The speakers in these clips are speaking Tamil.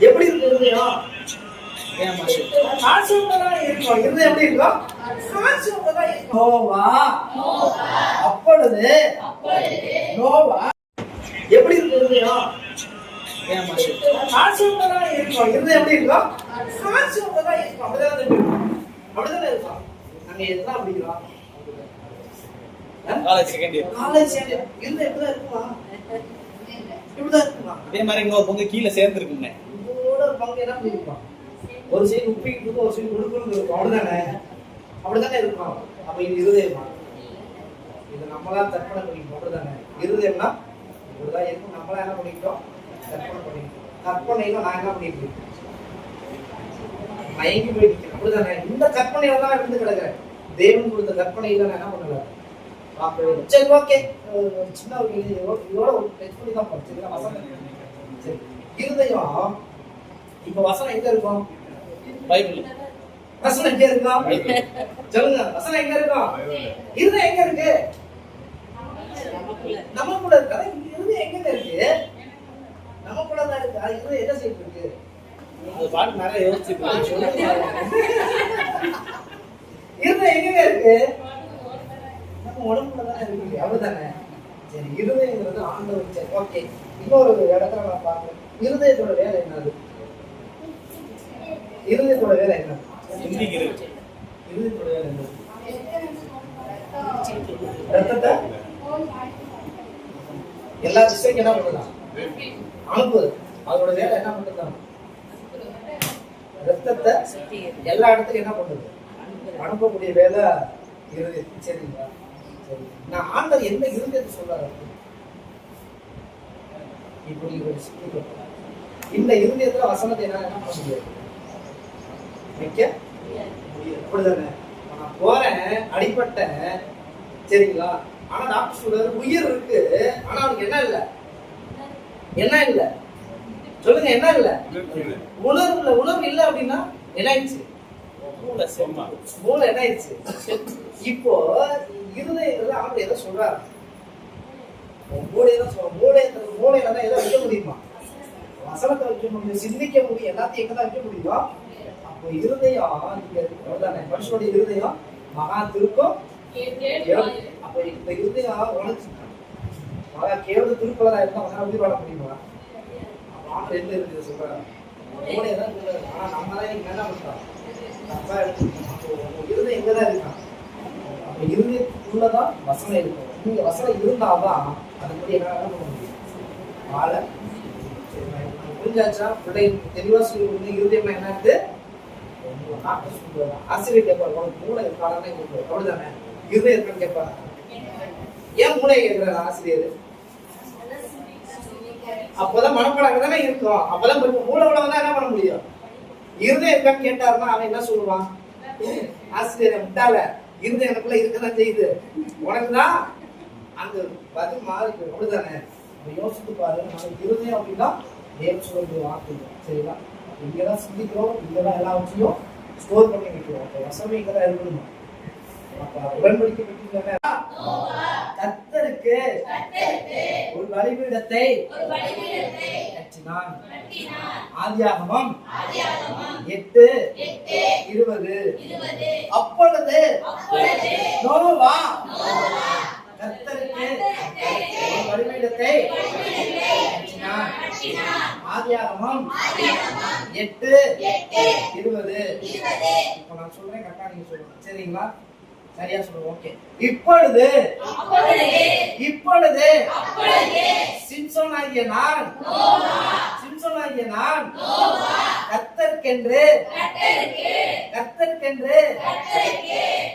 எப்படி இருக்கு? இருதயம் அப்பொழுது நோவா? எப்படி இருக்கு? இருதயம் இருக்கும். இருதயம் எப்படி இருக்கும்? கால்சியம்தான் இருக்கும். அப்படிதான் இருக்கும் அப்படிதானே இருக்கும் நாங்க எல்லாம் அப்படிங்கிறோம் காலேஜ் செகண்ட் இயர் காலேஜ் இருந்த இப்படிதான் இருக்குமா? இப்படிதான் இருக்குமா? இதே மாதிரி இன்னொரு பொண்ணு கீழே சேர்ந்துருக்குங்க ஒரு பங்கு என்ன பண்ணியிருப்பான் ஒரு சைடு உப்பிட்டு இருக்கும் ஒரு சைடு கொடுக்கணும் இருக்கும். அப்படிதானே அப்படிதானே இருக்கும் அப்ப இது இருதயமா? இது நம்மளா தர்ப்பணம் பண்ணிக்கணும் அப்படிதானே இருதயம்னா இப்படிதான் இருக்கும். நம்மளா என்ன பண்ணிக்கிட்டோம்? தர்ப்பணம் பண்ணிக்கிட்டோம். கற்பனையில நான் என்ன பண்ணிட்டு இருக்கேன்? மயங்கி போயிட்டு அப்படிதானே இந்த கற்பனையில தான் நான் இருந்து கிடக்குறேன். தேவன் கொடுத்த கற்பனையில நான் என்ன பண்ணல? சரி ஓகே. சின்ன ஒரு இதோட டச் பண்ணி தான் படிச்சிருக்கேன். சரி. இருதயம் இப்ப வசனம் எங்க இருக்கும் பைபிள் வசனம் எங்க இருக்கும் சொல்லுங்க வசனம் எங்க இருக்கும் இருதயம் எங்க இருக்கு? நமக்குள்ள இருக்கு. அதான் இருதயம் எங்க இருக்கு? நமக்குள்ள தான் இருக்கு. அது இருதயம் என்ன செய்யிட்டு இருக்கு? அது பாட்டு நிறைய யோசிச்சு இருதயம் எங்க இருக்கு? நம்ம உடம்புல தான் இருக்கு. அப்படிதானே சரி இருதயங்கிறது ஆண்டவர். சரி ஓகே இன்னொரு இடத்துல நான் பார்க்கிறேன். இருதயத்தோட வேலை என்னது? இருதயத்தோட வேலை என்ன? இருதயத்தோட வேலை என்ன? ரத்தத்தை? எல்லா திசைக்கும் என்ன பண்ணலாம்? அனுப்புது அதோட வேலை என்ன பண்ணுதான் ரத்தத்தை எல்லா இடத்துக்கும் என்ன பண்ணுது அனுப்பக்கூடிய வேலை இருதயம் சரிங்களா சரி. நான் ஆண்டவர் எந்த இருதயத்தை சொல்றாரு? இப்படி ஒரு சிந்திக்க இந்த இருதயத்துல வசனத்தை என்ன என்ன பண்ண முடியாது வைக்க முடியாது அப்படிதானே நான் போறேன் அடிபட்டேன். சரிங்களா? ஆனா டாக்டர் சொல்றாரு உயிர் இருக்கு. ஆனா அவனுக்கு என்ன இல்ல? என்ன இல்ல? சொல்லுங்க என்ன இல்ல? உணர்வு. இல்ல. உணர்வு இல்ல அப்படின்னா என்ன ஆயிடுச்சு? மூளை என்ன ஆயிடுச்சு? இப்போ இருதயத்துல ஆண்டு எதை சொல்றாரு? மூளை தான் சொல்ற மூளை மூளையில தான் எதை வைக்க முடியுமா? வசனத்தை வைக்க முடியும் சிந்திக்க முடியும் எல்லாத்தையும் எங்க தான் வைக்க முடியும் அப்போ இருதயம் அவ்வளவுதானே மனுஷனுடைய இருதயம் மகா திருக்கம் கேவலம். அப்போ இந்த இருதயம் உழைச்சு மகா கேவல திருப்பலரா இருந்தா அவனால உயிர் வாழ முடியுமா? அப்ப ஆண்டு எந்த இருதயம் சொல்றாரு மூளை தான் சொல்றாரு. ஆனா நம்ம தான் இங்க என்ன பண்றோம்? தப்பா எடுத்துக்கிட்டோம். அப்போ இருதயம் எங்க தான் இருக்கான் அப்ப இருதயத்துக்குள்ளதான் வசனம் இருக்கும் நீங்க வசனம் இருந்தாதான் அதுபடி என்ன என்ன பண்ண முடியும். வாழ புரிஞ்சாச்சா? பிள்ளைங்களுக்கு தெளிவா சொல்லி இருதயம் சொல்லுவாங்க ஆசிரியர் கேட்பாரு உனக்கு மூளை இருக்கானே கேட்பாரு அப்படிதானே இருதயம் இருக்கான்னு கேட்பாரு ஏன் மூளை கேட்கிறாரு ஆசிரியர் அப்பதான் மனப்படம் தானே இருக்கும். அப்பதான் மூளை உள்ளவன் என்ன பண்ண முடியும்? இருதயம் இருக்கான்னு கேட்டாருன்னா அவன் என்ன சொல்லுவான்? ஆசிரியர் முட்டாள இருந்த எனக்குள்ள இருக்கதான் செய்யுது. உனக்கு அந்த பதில் மாறி போயிடும். அப்படிதானே யோசித்து பாரு நமக்கு இருந்தேன் அப்படின்னா தேவ சொல்றது சரிதான் சரிங்களா இங்கதான் சிந்திக்கிறோம் இங்கதான் எல்லாவற்றையும் ஸ்டோர் பண்ணி வைக்கிறோம். அப்ப வசமே இங்கதான் இருக்கணும் அப்ப உடன்படிக்கை பெற்றிருக்காங்க கர்த்தருக்கு ஒரு பலிபீடத்தை கட்டினான். ஆதியாகமம் எட்டு இருபது. அப்பொழுது நோவா கத்தருக்கு ஒரு பலிபீடத்தை ஆதியாகமம் எட்டு இருபது. இப்போ நான் சொல்றேன் கரெக்டா நீங்க சொல்லுங்க. சரிங்களா? சரியா சொல்லுங்க ஓகே இப்பொழுது இப்பொழுது சிம்சோன் ஆகிய நான் சிம்சோன் ஆகிய நான் கத்தற்கென்று கத்தற்கென்று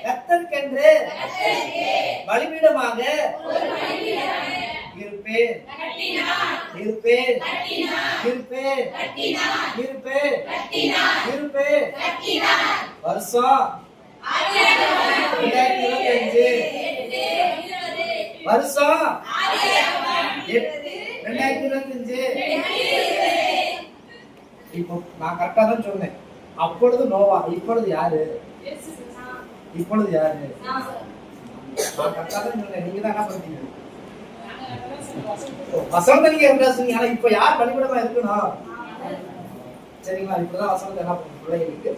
கத்தற்கென்று பலிபீடமாக இருப்பேன். இருப்பேன். இருப்பேன். இருப்பேன். இருப்பேன். வருஷம் ரெண்டாயிரத்தி இருபத்தஞ்சு. வருஷம் ரெண்டாயிரத்தி இருபத்தஞ்சு. இப்போ நான் கரெக்டா தான் சொன்னேன். அப்பொழுது நோவா இப்பொழுது யாரு? இப்பொழுது யாரு? நான். கரெக்டா தான் சொன்னேன். நீங்க தான் என்ன பண்ணீங்க வசந்த நீங்க என்ன சொன்னீங்க ஆனா இப்ப யார் பலிபடமா இருக்கணும் சரிங்களா இப்பதான் வசனத்தை என்ன பண்ணணும் பிள்ளைகளுக்கு